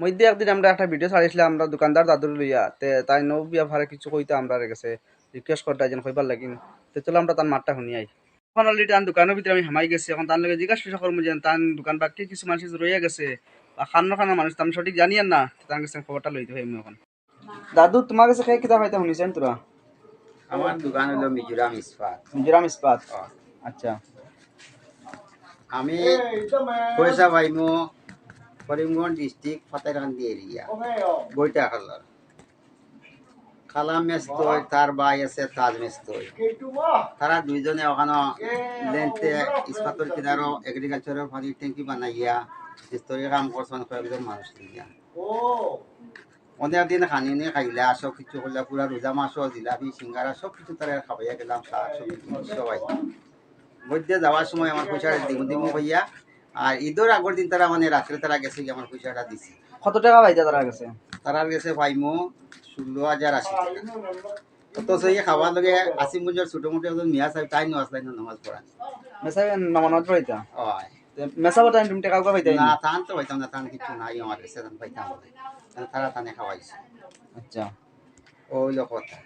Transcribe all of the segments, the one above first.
মধ্যে একদিন আমরা একটা ভিডিও ছাড়িয়েছিলাম আমরা দোকানদার দাদুর লইয়া। তে তাই নৌ ব্যাপারে কিছু কইতে আমরা গেছে রিকোয়েস্ট করতে যেন কইবার লাগিন তে চলো আমরা তার মাঠটা শুনি আই। এখন অলরেডি তার দোকানের ভিতরে আমি হামাই গেছি। এখন তার লগে জিজ্ঞাসা করব যে তার দোকান বাকি কিছু মানুষ রইয়া গেছে বা খান্ন খানা মানুষ তো আমি সঠিক জানি না? তার কাছে খবরটা লইতে হয় এখন। দাদু তোমার কাছে খাই কিতাব হয়তো শুনিছেন তোরা? আমার দোকান হলো মিজোরাম ইস্পাত। মিজোরাম ইস্পাত? আচ্ছা। আমি পয়সা পাইমো করিমগঞ্জ ডিস্ট্রিক্ট ফাতেরকান্দি এরিয়া। বইটা খালার খালা মেস্তই তার ভাই আছে তাজ মেস্তই তারা দুইজনে ওখানে লেন্থে ইস্পাতর কিনারো এগ্রিকালচারের পানির ট্যাঙ্কি বানাইয়া মিস্তরি কাম করছেন কয়েকজন মানুষ দিয়া। অনেক দিন খানি নিয়ে খাইলা সব কিছু করলে পুরা রোজা মাছও জিলাপি সিঙ্গারা সব কিছু তারা খাবাইয়া গেলাম শাক সবজি সবাই। মধ্যে যাওয়ার সময় আমার পয়সাটা দিমু দিমু হইয়া আর ঈদের আগের দিন তারা মানে রাত্রে তারা গেছে আমার পয়সাটা দিছে। কত টাকা পাইতা তারা কাছে তারা গেছে পাইমো ষোলো হাজার আশি টাকা। অথচ এই খাওয়ার লগে আসিমগঞ্জের ছোট মোটো একজন মিয়া সাহেব তাই নামাজ না নামাজ পড়া মেসাই নমনত পাইতা হয়। মেসা বটাই তুমি টাকা পাইতা না তান তো পাইতাম না তান কিছু নাই আমার কাছে তান পাইতাম তারা তানে খাওয়াইছে। আচ্ছা। ও হইল কথা।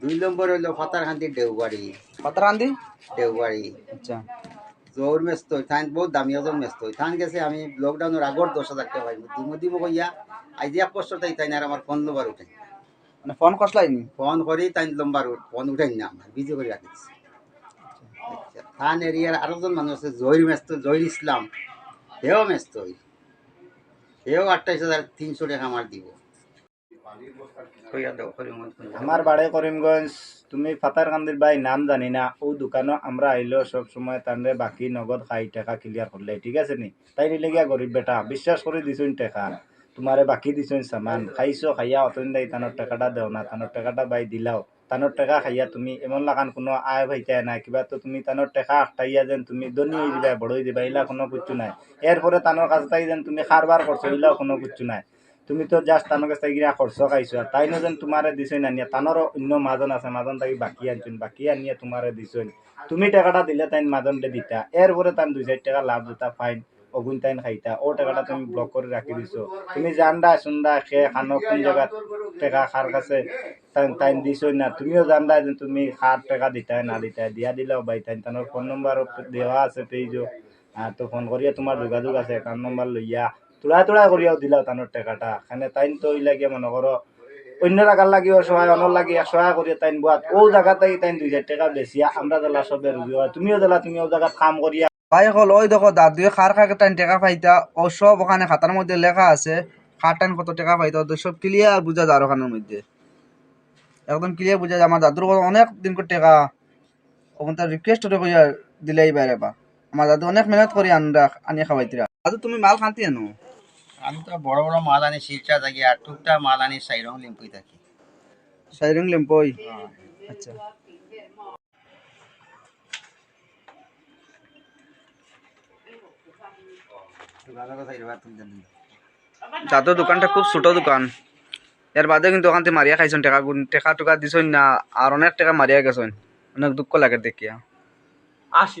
দুই নম্বর হইল ফাতারখান্দি দেওবাড়ি। কত রান্দি দেওবাড়ি। আচ্ছা। জোর মেস্ত থান বহুত দামি ওজন মেস্ত থান গেছে আমি লকডাউনের আগর দশ হাজার টাকা পাইব দিমো দিমো কইয়া আজ এক বছর তাই তাই না আর আমার ফোন নম্বর উঠে মানে ফোন কসলাইনি ফোন করি তাই নম্বর ফোন উঠাই না আমার বিজি করে রাখিস থান এরিয়ার আরও জন মানুষ আছে জহির মেস্ত জহির ইসলাম সেও মেস্ত সেও আঠাইশ হাজার তিনশো টাকা আমার দিব। আমার বাড়ি করিমগঞ্জ, তুমি ফাতারকান্দির ভাই নাম জানি না ও দোকানও আমরা আইলেও সব সময় তানরে বাকি নগদ খাই টাকা ক্লিয়ার করলে ঠিক আছে নি? তাই নিলে গিয়া গরিব বেটা, বিশ্বাস করে দিছুন টাকা। তোমারে বাকি দিছুন সামান, খাইছো খাইয়া অতদিন দাই তানোর টাকাটা দেও না তানোর টাকাটা বাই দিলাও। তানোর টাকা খাইয়া তুমি এমন লাগান কোনো আয় ভাইতাই নাই, কিবা তো তুমি তানোর টাকা আটাইয়া যেন তুমি ধনী হয়ে দিবা, বড় হয়ে দিবা এলা কোনো কিচ্ছু নাই। এরপরে তানোর কাছে তাই যেন তুমি খারবার করছ এলাও কোনো কিচ্ছু নাই। তুমি তো জাস্ট তানোর কাছে গিয়া খরচ খাইছো তাই যেন তোমারে দিছই না নিয়া। তানোরও অন্য মাজন আছে, মাজন তাকি বাকি আনছুন বাকি আনিয়ে তোমারে দিছই তুমি টাকাটা দিলে তাই মাজনটে দিতা এরপরে তান দুই চার টাকা লাভ দিতা ফাইন অগুন তাইন খাইতা। ও টাকাটা তুমি ব্লক করে রাখি দিছো। তুমি জানডা শুনডা খে, খানো, কোন জায়গাত টাকা খার কাছে তাইন দিছই না। তুমিও জানডা যে তুমি খার টাকা দিতাই না দিতাই দিয়া দিলেও বাই তাইন। তানোর ফোন নম্বর দেওয়া আছে পেজও আর তো ফোন করিয়া তোমার যোগাযোগ আছে একাউন্ট নম্বর লইয়া তোলা তোলা করিয়াও দিলাও তানোর টাকাটা। খানে তাইন তো ওই লাগিয়া মনে করো অন্য জায়গার লাগি অসহায় অন্য লাগি সহায় করিয়া তাইন বুয়াত ও জায়গাতে তাইন দুই হাজার টাকা বেশিয়া আমরা দিলা সবে তুমিও দিলা তুমি ও জায়গাত কাম করিয়া ভাই হল ওই দেখো দাদুয়ে খার খাকে টাইম টাকা পাইতা। ও সব ওখানে খাতার মধ্যে লেখা আছে খার টাইম কত টাকা পাইতা ওদের সব ক্লিয়ার বুঝা যায় ওখানের মধ্যে। একদম ক্লিয়ার বুঝা যায়। আমার দাদুর কথা অনেক দিন করে টাকা ওখান তার রিকোয়েস্ট করে দিলেই বাইরে বা আমার দাদু অনেক মেহনত করি আনরা আনিয়ে খাওয়াইতিরা দাদু, তুমি মাল খান্তি আনো? আমি তো বড় বড় মাল আনি শিলচা থাকি আর টুকটা মাল আনি সাইরং লিম্পুই থাকি। সাইরিং লেম্পই? আচ্ছা। দাদুর দোকানটা খুব ছোট দোকান। এর বাদে কিন্তু ওখান থেকে মারিয়া খাইছেন টাকা গুণ টাকা টুকা দিছেন না আর অনেক টাকা মারিয়া গেছেন। অনেক দুঃখ লাগে দেখিয়া। আসি